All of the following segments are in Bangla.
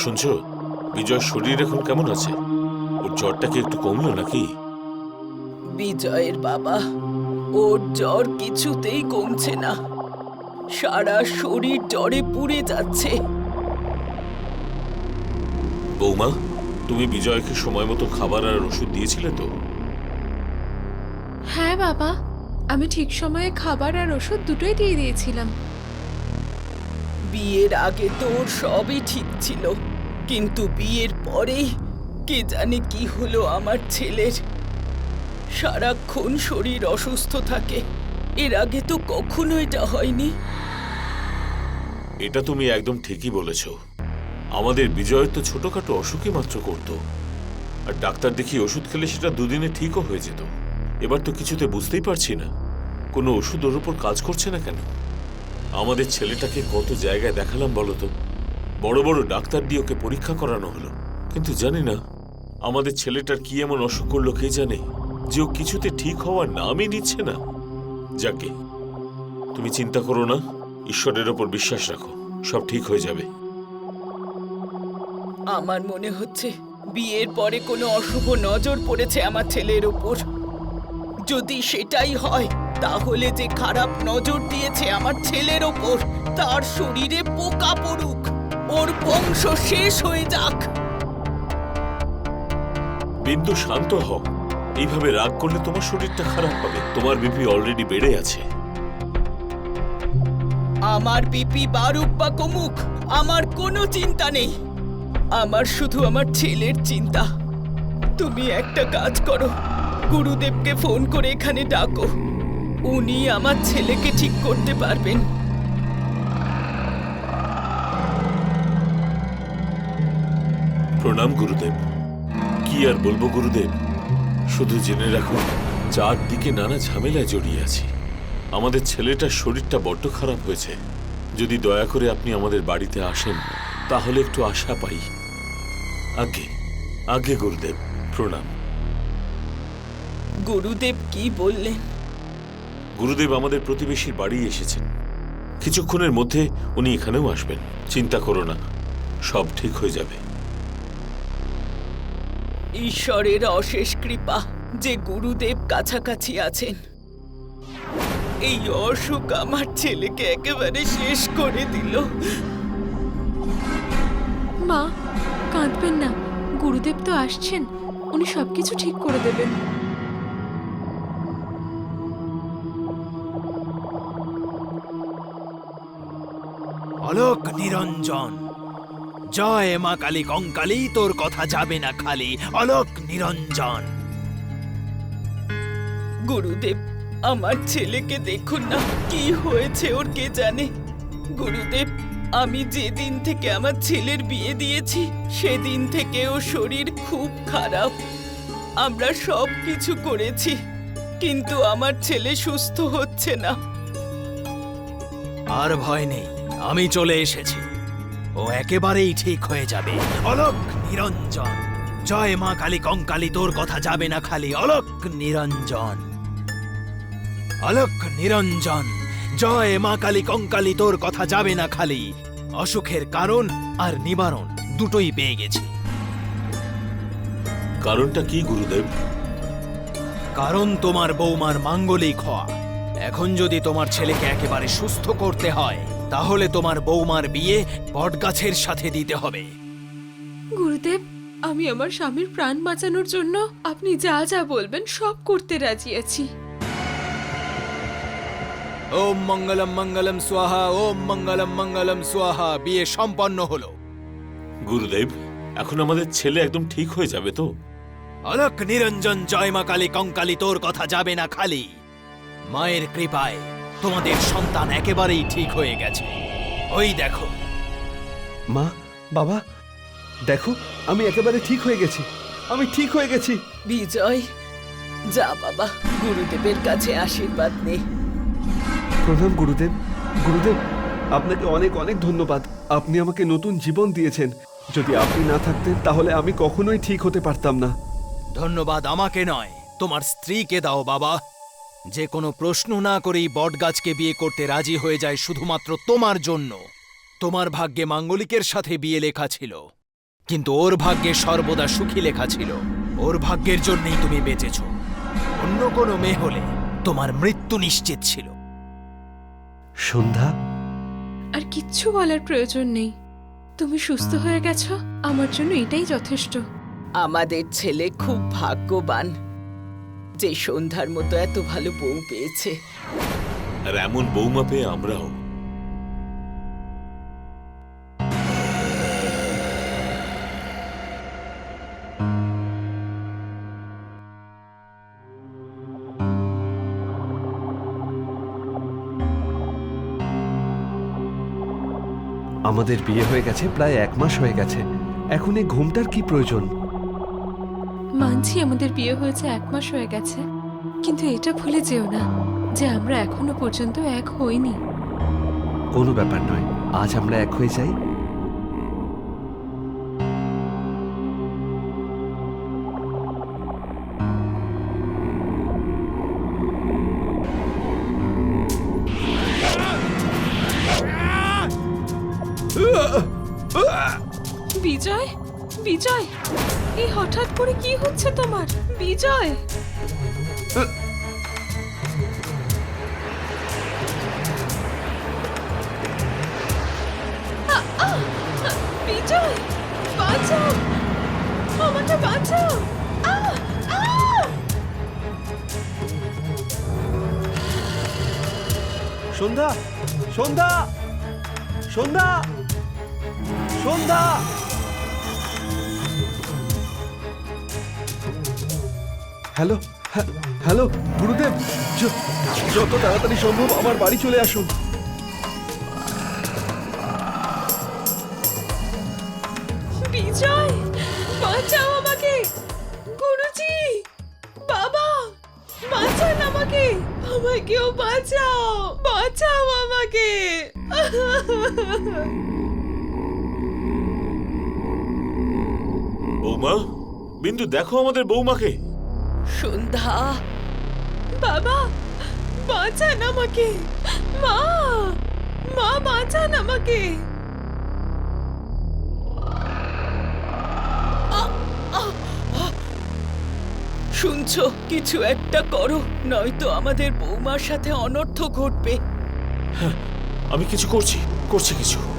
শুনছো? বিজয় শরীর এখন কেমন আছে? ওর জ্বরটা কি একটু কমলো নাকি? বিজয়ের বাবা ওর জ্বর কিছুতেই কমছে না। সারা শরীর জ্বরে পুড়ে যাচ্ছে। বৌমা তুমি বিজয়কে সময় মতো খাবার আর ওষুধ দিয়েছিলে তো? হ্যাঁ বাবা আমি ঠিক সময়ে খাবার আর ওষুধ দুটোই দিয়ে দিয়েছিলাম। বিয়ের আগে তো ওর সবই ঠিক ছিল। কিন্তু বিয়ের পরেই কে জানে কি হলো আমার ছেলের। সারাক্ষণ শরীর অসুস্থ থাকে, এর আগে তো কখনো এটা হয়নি। এটা তুমি একদম ঠিকই বলেছ। আমাদের বিজয় তো ছোটখাটো অসুখই মাত্র করত। আর ডাক্তার দেখি ওষুধ খেলে সেটা দুদিনে ঠিকও হয়ে যেত। এবার তো কিছুতে বুঝতেই পারছি না, কোনো ওষুধ ওর উপর কাজ করছে না কেন? আমাদের ছেলেটাকে কত জায়গায় দেখালাম বলো তো? বড় বড় ডাক্তার দিয়ে ওকে পরীক্ষা করানো হলো। কিন্তু জানি না, আমাদের ছেলেটার কি এমন অসুখ করল কে জানে, যে ও কিছুতে ঠিক হওয়ার নামই নিচ্ছে না। যাকে, তুমি চিন্তা করো না, ঈশ্বরের ওপর বিশ্বাস রাখো, সব ঠিক হয়ে যাবে। আমার মনে হচ্ছে বিয়ের পরে কোনো অশুভ নজর পড়েছে আমার ছেলের উপর যদি সেটাই হয়, তাহলে যে খারাপ নজর দিয়েছে আমার ছেলের ওপর, তার শরীরে পোকা পড়ুক। ওর বংশ শেষ হয়ে যাক। বিন্দু শান্ত হও। এইভাবে রাগ করলে তোমার শরীরটা খারাপ হবে। তোমার বিপি অলরেডি বেড়ে আছে। আমার বিপি বারুক বা কমুক আমার কোনো চিন্তা নেই। আমার শুধু আমার ছেলের চিন্তা। তুমি একটা কাজ করো। গুরুদেবকে ফোন করে এখানে ডাকো। উনি আমার ছেলেকে ঠিক করতে পারবেন। প্রণাম গুরুদেব। কি আর বলব গুরুদেব? শুধু জেনে রাখুন চারদিকে নানা ঝামেলায় জড়িয়ে আছি। আমাদের ছেলেটার শরীরটা বড্ড খারাপ হয়েছে। যদি দয়া করে আপনি আমাদের বাড়িতে আসেন তাহলে একটু আশা পাই। আগে আগে গুরুদেব প্রণাম। গুরুদেব কি বললেন? গুরুদেব আমাদের প্রতিবেশীর বাড়ি এসেছেন। কিছুক্ষণের মধ্যে উনি এখানেও আসবেন। চিন্তা করো না সব ঠিক হয়ে যাবে। ঈশ্বরের অশেষ কৃপা যে গুরুদেব কাছাকাছি আছেন। এই অসুখ আমার ছেলেকে একেবারে শেষ করে দিল। মা কাঁদবেন না। গুরুদেব তো আসছেন। উনি সবকিছু ঠিক করে দেবেন। অলোক নিরঞ্জন। জয় মা কালী কঙ্কালী তোর কথা যাবে না খালি। অলোক নিরঞ্জন। গুরুদেব আমার ছেলেকে দেখুন না কি হয়েছে ওর কে জানে? গুরুদেব আমি যেদিন থেকে আমার ছেলের বিয়ে দিয়েছি সেদিন থেকে ওর শরীর খুব খারাপ। আমরা সব কিছু করেছি কিন্তু আমার ছেলে সুস্থ হচ্ছে না। আর ভয় নেই আমি চলে এসেছি। ও একেবারেই ঠিক হয়ে যাবে। অলোক নিরঞ্জন। জয় মা কালী কঙ্কালী তোর কথা যাবে না খালি। অলোক নিরঞ্জন। অলোক নিরঞ্জন। জয় মা কালী কঙ্কালী তোর কথা যাবে না খালি। অসুখের কারণ আর নিবারণ দুটোই পেয়ে গেছি। কারণটা কি গুরুদেব? কারণ তোমার বৌমার মাঙ্গলিক হওয়া। এখন যদি তোমার ছেলেকে একেবারে সুস্থ করতে হয় তাহলে তোমার বৌমার বিয়ে বটগাছের সাথে দিতে হবে। গুরুদেব আমি আমার স্বামীর প্রাণ বাঁচানোর জন্য আপনি যা যা বলবেন সব করতে রাজি আছি। ওম মঙ্গলম মঙ্গলম স্বাহা ওম মঙ্গলম মঙ্গলম স্বাহা বিয়ে সম্পন্ন হলো। গুরুদেব এখন আমাদের ছেলে একদম ঠিক হয়ে যাবে তো? অলক নিরঞ্জন জয় মা কালী কঙ্কালী তোর কথা যাবে না খালি। মায়ের কৃপায়। তোমাদের সন্তান একেবারেই ঠিক হয়ে গেছে। ওই দেখো। মা বাবা দেখো আমি একেবারে ঠিক হয়ে গেছি। আমি ঠিক হয়ে গেছি। বিজয় যা বাবা গুরুদেবের কাছে আশীর্বাদ নে। প্রণাম গুরুদেব। গুরুদেব আপনাকে অনেক অনেক ধন্যবাদ। আপনি আমাকে নতুন জীবন দিয়েছেন। যদি আপনি না থাকতেন তাহলে আমি কখনোই ঠিক হতে পারতাম না। ধন্যবাদ আমাকে নয় তোমার স্ত্রীকে দাও বাবা। যে কোনো প্রশ্ন না করেই বটগাছকে বিয়ে করতে রাজি হয়ে যায় শুধুমাত্র তোমার জন্য। তোমার ভাগ্যে মাঙ্গলিকের সাথে বিয়ে লেখা ছিল। কিন্তু ওর ভাগ্যে সর্বদা সুখী লেখা ছিল। ওর ভাগ্যের জন্যই তুমি বেঁচেছ। অন্য কোনো মেয়ে হলে তোমার মৃত্যু নিশ্চিত ছিল। সন্ধ্যা? আর কিচ্ছু বলার প্রয়োজন নেই। তুমি সুস্থ হয়ে গেছো। আমার জন্য এটাই যথেষ্ট। আমাদের ছেলে খুব ভাগ্যবান। যে সন্ধ্যার মতো এত ভালো বউ পেয়েছে। আর এমন বৌমা পেয়ে আমরাও। আমাদের বিয়ে হয়ে গেছে প্রায় এক মাস হয়ে গেছে। এখন এই ঘুমটার কি প্রয়োজন? মানছি আমাদের বিয়ে হয়েছে এক মাস হয়ে গেছে। কিন্তু এটা ভুলে যেও না যে আমরা এখনও পর্যন্ত এক হইনি। কোনো ব্যাপার নয়। আজ আমরা এক হয়ে যাই। বিজয়! সন্ধ্যা সন্ধ্যা সন্ধ্যা সন্ধ্যা। হ্যালো হ্যাঁ, হ্যালো গুরুদেব যত তাড়াতাড়ি সম্ভব আমার বাড়ি চলে আসুন। বিজয় বাঁচাও আমাকে গুরুজি বাবা বাঁচান আমাকে আমাকেও বাঁচাও বাঁচাও আমাকে। বৌমা বিন্দু দেখো আমাদের বৌমাকে। সন্ধ্যা। বাবা, বাঁচান আমাকে। মা মা, বাঁচান আমাকে। শুনছো, কিছু একটা করো, নয়তো আমাদের বৌমার সাথে অনর্থ ঘটবে। আমি কিছু করছি করছি কিছু।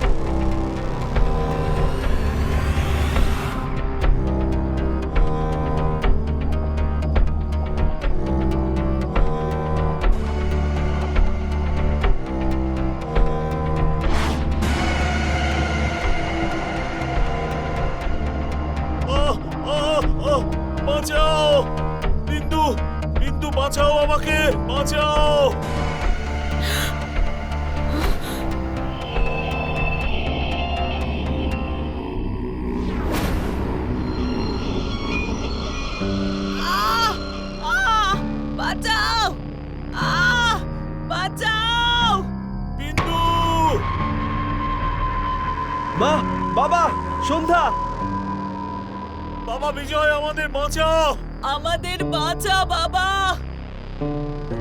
বাবা বিজয় আমাদের বাঁচাও। আমাদের বাঁচা বাবা।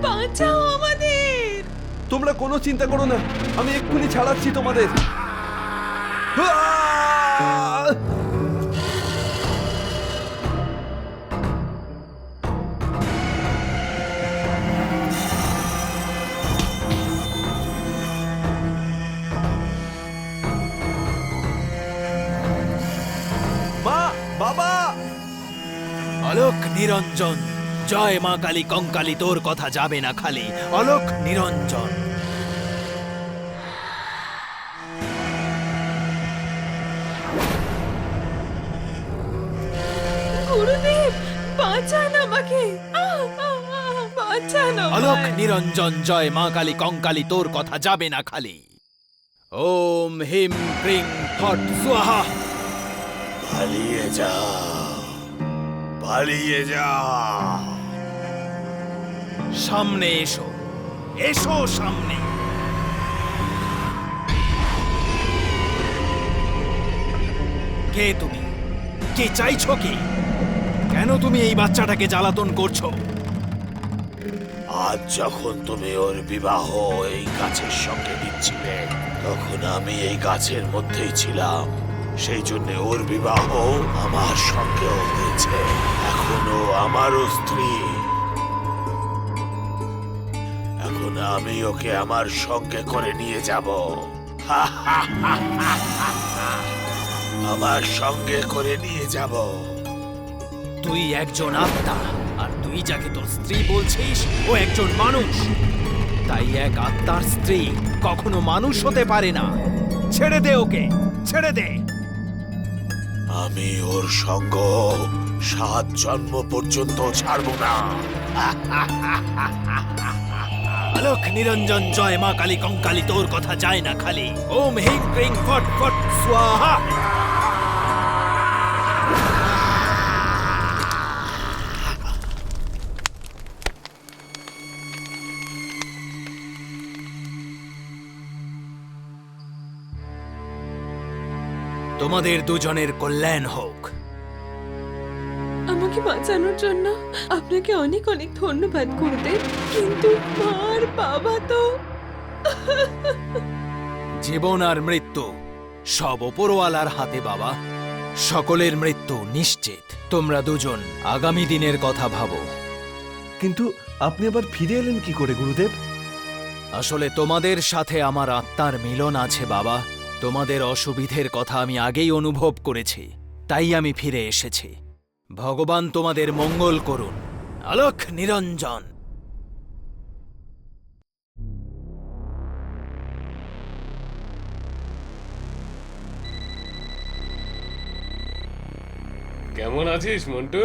বাঁচাও আমাদের। তোমরা কোনো চিন্তা করো না আমি এক্ষুনি ছাড়াচ্ছি তোমাদের। আহ! নিরঞ্জন। জয় মা কালী কঙ্কালী তোর কথা যাবে না খালি। অলোক নিরঞ্জন। গুরুদেব বাঁচান আমাকে। আহ, আহ, আহ, বাঁচান অলোক নিরঞ্জন জয় মা কালী কঙ্কালী তোর কথা যাবে না খালি। ওম হিম ক্রিং ফট স্বাহা পালিয়ে যা। পালিয়ে যা। সামনে এসো এসো সামনে। কে তুমি? কে চাইছো কি? কেন তুমি এই বাচ্চাটাকে জ্বালাতন করছ? আজ যখন তুমি ওর বিবাহ এই গাছের সঙ্গে দিচ্ছিলে তখন আমি এই গাছের মধ্যেই ছিলাম। সেই জন্য ওর বিবাহ আমার সঙ্গেও হয়েছে। এখনও আমারও স্ত্রী। এখন আমি ওকে আমার সঙ্গে করে নিয়ে যাব। আমার সঙ্গে করে নিয়ে যাব। তুই একজন আত্মা, আর তুই যাকে তোর স্ত্রী বলছিস, ও একজন মানুষ। তাই এক আত্মার স্ত্রী কখনো মানুষ হতে পারে না। ছেড়ে দে ওকে, ছেড়ে দে। আমি ওর সঙ্গ সাত জন্ম পর্যন্ত ছাড়ব না। আলোক নিরঞ্জন জয় মা কালী কঙ্কালী, তোর কথা যায় না খালি। ওম হিং ক্রিং ফট ফট, স্বাহা। তোমাদের দুজনের কল্যাণ হোক। আমাকে বাঁচানোর জন্য আপনাকে অনেক অনেক ধন্যবাদ গুরুদেব। কিন্তু মার বাবা তো। জীবন আর মৃত্যু সব ওপরওয়ালার হাতে বাবা। সকলের মৃত্যু নিশ্চিত। তোমরা দুজন আগামী দিনের কথা ভাবো। কিন্তু আপনি আবার ফিরে এলেন কি করে গুরুদেব? আসলে তোমাদের সাথে আমার আত্মার মিলন আছে বাবা। তোমাদের অসুবিধের কথা আমি আগেই অনুভব করেছি তাই আমি ফিরে এসেছি। ভগবান তোমাদের মঙ্গল করুন। আলোক নিরঞ্জন। কেমন আছিস মন্টু?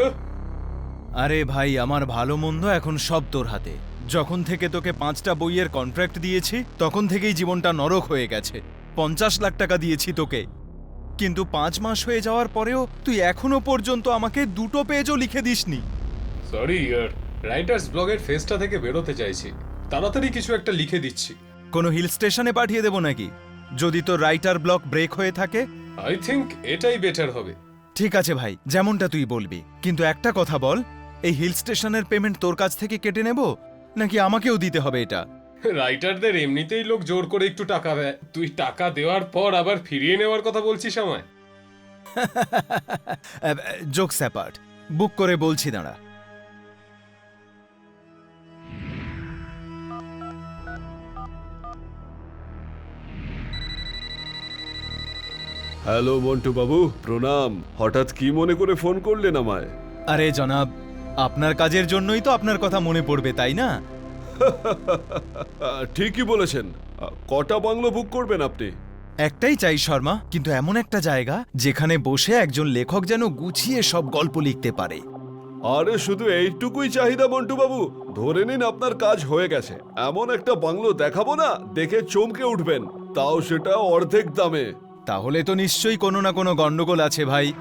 আরে ভাই আমার ভালো মন্দ এখন সব তোর হাতে। যখন থেকে তোকে পাঁচটা বইয়ের কন্ট্রাক্ট দিয়েছি তখন থেকেই জীবনটা নরক হয়ে গেছে। পঞ্চাশ লাখ টাকা দিয়েছি তোকে। কিন্তু পাঁচ মাস হয়ে যাওয়ার পরেও তুই এখনও পর্যন্ত আমাকে দুটো পেজও লিখে দিসনি। সরি ইয়ার রাইটার্স ব্লগের ফেসটা থেকে বেরোতে চাইছি। তাড়াতাড়ি কিছু একটা লিখে দিচ্ছি। কোনো হিল স্টেশনে পাঠিয়ে দেবো নাকি? যদি তোর রাইটার ব্লক ব্রেক হয়ে থাকে। আই থিংক এটাই বেটার হবে। ঠিক আছে ভাই যেমনটা তুই বলবি। কিন্তু একটা কথা বল এই হিল স্টেশনের পেমেন্ট তোর কাছ থেকে কেটে নেব? নাকি আমাকেও দিতে হবে এটা? রাইটারদের এমনিতেই লোক জোর করে একটু টাকা দেয়। তুই টাকা দেওয়ার পর আবার ফিরিয়ে নেওয়ার কথা বলছিস আমায়। জোক স্যাপার্ট বুক করে বলছি দাঁড়া। হ্যালো মন্টু বাবু প্রণাম। হঠাৎ কি মনে করে ফোন করলেন আমায়? আরে জনাব আপনার কাজের জন্যই তো আপনার কথা মনে পড়বে তাই না? ঠিকই বলেছেন। কটা বাংলো বুক করবেন আপনি? একটাই চাই শর্মা। কিন্তু এমন একটা জায়গা যেখানে বসে একজন লেখক যেন গুছিয়ে সব গল্প লিখতে পারে। আরে শুধু এইটুকুই চাহিদা মন্টু বাবু ধরে নিন আপনার কাজ হয়ে গেছে। এমন একটা বাংলো দেখাবো না দেখে চমকে উঠবেন। তাও সেটা অর্ধেক দামে। তাহলে তো নিশ্চয়ই কোনো না কোনো গন্ডগোল আছে ভাই।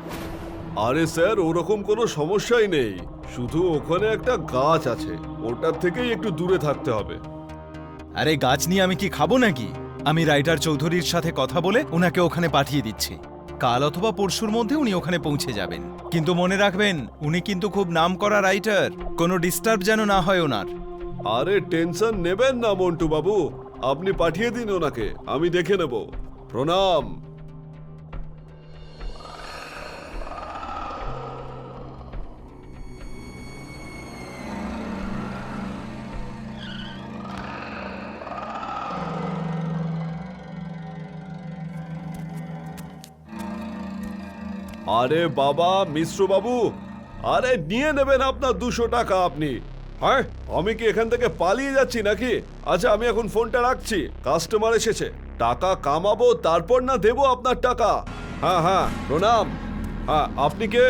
আরে স্যার ওরকম কোনো সমস্যাই নেই। শুধু ওখানে একটা গাছ আছে ওটার থেকেই একটু দূরে থাকতে হবে। আরে গাছ নিয়ে আমি কি খাব নাকি? আমি রাইটার চৌধুরীর সাথে কথা বলে ওনাকে ওখানে পাঠিয়ে দিচ্ছি। কাল অথবা পরশুর মধ্যে উনি ওখানে পৌঁছে যাবেন। কিন্তু মনে রাখবেন উনি কিন্তু খুব নাম করা রাইটার। কোনো ডিস্টার্ব যেন না হয় ওনার। আরে টেনশন নেবেন না মন্টু বাবু আপনি পাঠিয়ে দিন ওনাকে আমি দেখে নেব। প্রণাম। আরে বাবা মিশ্র বাবু আরে নিয়ে নেবেন আপনার দুশো টাকা আপনি। হ্যাঁ আমি কি এখান থেকে পালিয়ে যাচ্ছি নাকি? আচ্ছা আমি এখন ফোনটা রাখছি। কাস্টমার এসেছে। টাকা কামাবো তারপর না দেবো আপনার টাকা। হ্যাঁ হ্যাঁ প্রণাম। হ্যাঁ আপনি কে?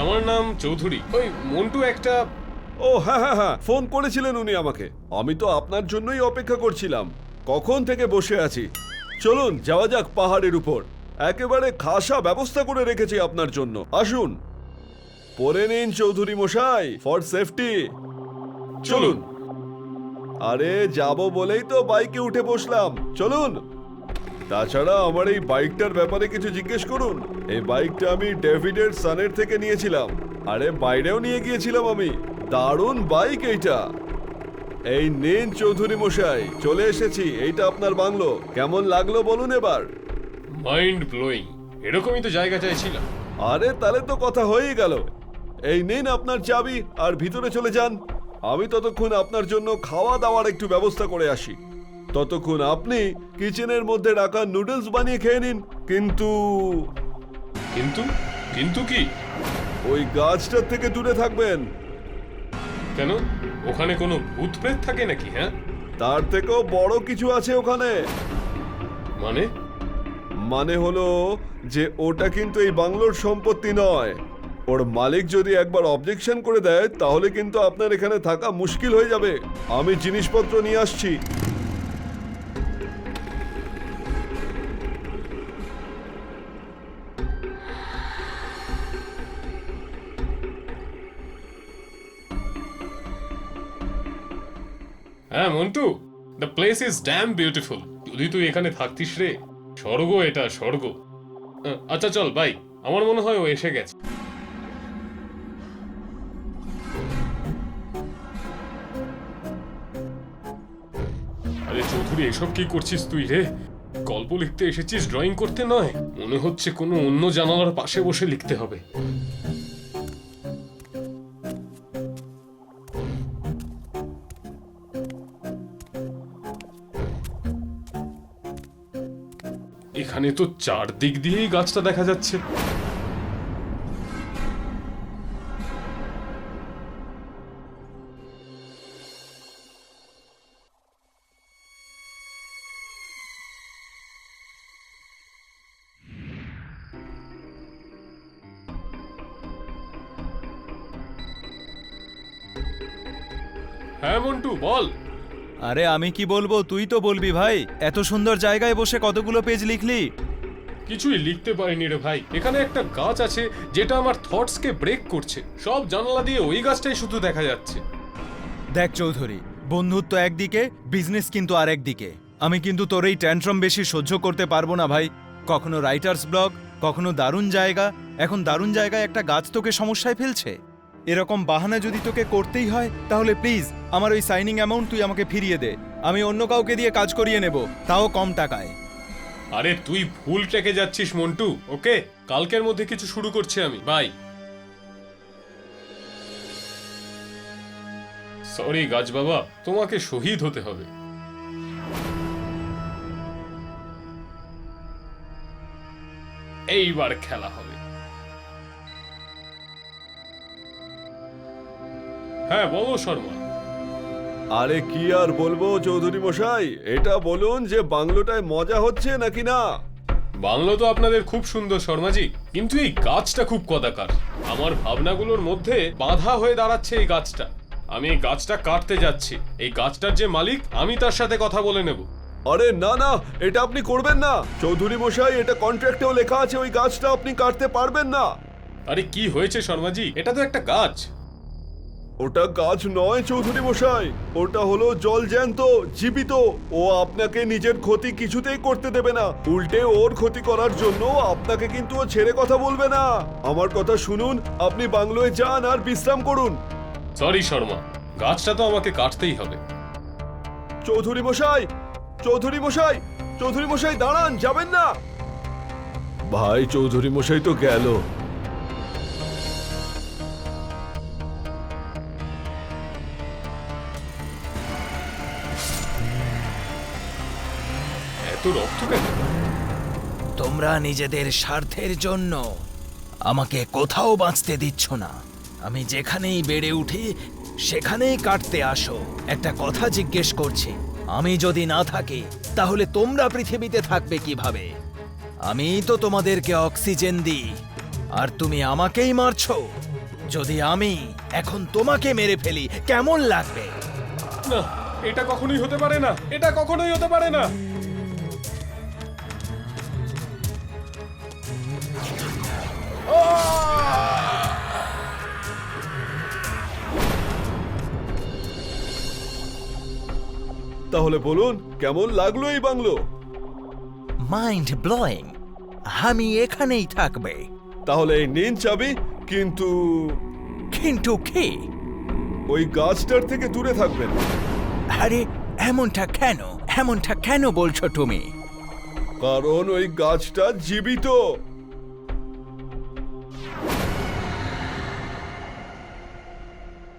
আমার নাম চৌধুরী। ওই মন্টু একটা ও হ্যাঁ হ্যাঁ হ্যাঁ ফোন করেছিলেন উনি আমাকে। আমি তো আপনার জন্যই অপেক্ষা করছিলাম। কখন থেকে বসে আছি? চলুন যাওয়া যাক পাহাড়ের উপর। একেবারে খাসা ব্যবস্থা করে রেখেছি আপনার জন্য। আসুন। পরে নিন চৌধুরী মশাই ফর সেফটি চলুন। আরে, যাব বলেই তো বাইকে উঠে বসলাম। চলুন। তাছাড়া আমার এই বাইকটার ব্যাপারে কিছু জিজ্ঞেস করুন। এই বাইকটা আমি ডেভিডের সানের থেকে নিয়েছিলাম। আরে, বাইরেও নিয়ে গিয়েছিলাম আমি। দারুণ বাইক এইটা। এই নিন চৌধুরী মশাই, চলে এসেছি। এইটা আপনার বাংলো। কেমন লাগল বলুন এবার। মাইন্ড ব্লোয়িং এরকমই তো জায়গা চাইছিলাম। আরে তাহলে তো কথা হয়েই গেল। এই নিন আপনার চাবি আর ভিতরে চলে যান। আমি ততক্ষণ আপনার জন্য খাওয়া দাওয়ার একটু ব্যবস্থা করে আসি। ততক্ষণ আপনি কিচেনের মধ্যে রাখা নুডলস বানিয়ে খেয়ে নিন। কিন্তু কিন্তু? কিন্তু কি? ওই গাছটার থেকে দূরে থাকবেন। কেন? ওখানে কোনো ভূত প্রেত থাকে নাকি হ্যাঁ? তার থেকেও বড় কিছু আছে ওখানে। মানে? মানে হলো যে ওটা কিন্তু এই বাংলোর সম্পত্তি নয়। ওর মালিক যদি একবার অবজেকশন করে দেয়, তাহলে কিন্তু আপনার এখানে থাকা মুশকিল হয়ে যাবে। আমি জিনিসপত্র নিয়ে আসছি। হ্যাঁ Montu the place is damn beautiful যদি তুই এখানে থাকতিস রে। স্বর্গ, এটা স্বর্গ। আচ্ছা চল ভাই আমার মনে হয় ও এসে গেছে। আরে চৌধুরী, এসব কি করছিস তুই রে? গল্প লিখতে এসেছিস ড্রয়িং করতে নয়? মনে হচ্ছে কোনো অন্য জানালার পাশে বসে লিখতে হবে। এখানে তো চারদিক দিয়েই গাছটা দেখা যাচ্ছে। আরে আমি কি বলব? তুই তো বলবি ভাই। এত সুন্দর জায়গায় বসে কতগুলো পেজ লিখলি? কিছুই লিখতে পারিনি রে ভাই। এখানে একটা গাছ আছে যেটা আমার থটসকে ব্রেক করছে। সব জানালা দিয়ে ওই গাছটাই শুধু দেখা যাচ্ছে। দেখ চৌধুরী বন্ধুত্ব একদিকে বিজনেস কিন্তু আরেক দিকে আমি কিন্তু তোর এই ট্যান্ট্রাম বেশি সহ্য করতে পারব না ভাই। কখনো রাইটার্স ব্লগ কখনো দারুণ জায়গা। এখন দারুণ জায়গায় একটা গাছ তোকে সমস্যায় ফেলছে। এরকম বাহানা যদি তোকে করতেই হয়, তাহলে প্লিজ আমার ওই সাইনিং অ্যামাউন্ট তুই আমাকে ফিরিয়ে দে। আমি অন্য কাউকে দিয়ে কাজ করিয়ে নেব, তাও কম টাকায়। আরে তুই ভুল ট্রেকে যাচ্ছিস, মন্টু, ওকে? কালকের মধ্যে কিছু শুরু করছি আমি, বাই। সরি গাছ বাবা, তোমাকে শহীদ হতে হবে। এইবার খেলা হবে। হ্যাঁ বলো শর্মা আরে কি আর বলব চৌধুরী মশাই? এটা বলুন যে বাংলোটায় মজা হচ্ছে নাকি না? বাংলো তো আপনাদের খুব সুন্দর শর্মাজি। কিন্তু এই গাছটা খুব কদাকার। আমার ভাবনাগুলোর মধ্যে বাধা হয়ে দাঁড়াচ্ছে এই গাছটা। আমি এই গাছটা কাটতে যাচ্ছি। এই গাছটার যে মালিক আমি তার সাথে কথা বলে নেব। আরে না না এটা আপনি করবেন না। চৌধুরী মশাই এটা কন্ট্রাক্টেও লেখা আছে ওই গাছটা আপনি কাটতে পারবেন না। আরে কি হয়েছে শর্মাজি? এটা তো একটা গাছ। ওটা গাছ নয় চৌধুরী মশাই। ওটা হলো জল জ্যান্ত জীবিত। ও আপনাকে নিজের ক্ষতি কিছুতেই করতে দেবে না। উল্টে ওর ক্ষতি করার জন্য আপনাকে কিন্তু ও ছেড়ে কথা বলবে না। আমার কথা শুনুন আপনি বাংলোয় যান আর বিশ্রাম করুন। সরি শর্মা। গাছটা তো আমাকে কাটতেই হবে। চৌধুরী মশাই চৌধুরী মশাই চৌধুরী মশাই দাঁড়ান যাবেন না। ভাই চৌধুরী মশাই তো গেল। এত রক্ত কেন? তোমরা নিজেদের স্বার্থের জন্য আমাকে কোথাও বাঁচতে দিচ্ছ না। আমি যেখানেই বেড়ে উঠি সেখানেই কাটতে আসো। একটা কথা জিজ্ঞেস করছি আমি যদি না থাকি তাহলে তোমরা পৃথিবীতে থাকবে কীভাবে? আমি তো তোমাদেরকে অক্সিজেন দিই আর তুমি আমাকেই মারছো। যদি আমি এখন তোমাকে মেরে ফেলি কেমন লাগবে? না এটা কখনোই হতে পারে না এটা কখনোই হতে পারে না। তাহলে বলুন কেমন লাগল এই বাংলো? মাইন্ড ব্লোয়িং আমি এখানেই থাকবে। তাহলে এই নিন চাবি কিন্তু কিন্তু কি? ওই গাছটার থেকে দূরে থাকবেন। আরে এমনটা কেন? এমনটা কেন বলছো তুমি? কারণ ওই গাছটা জীবিত।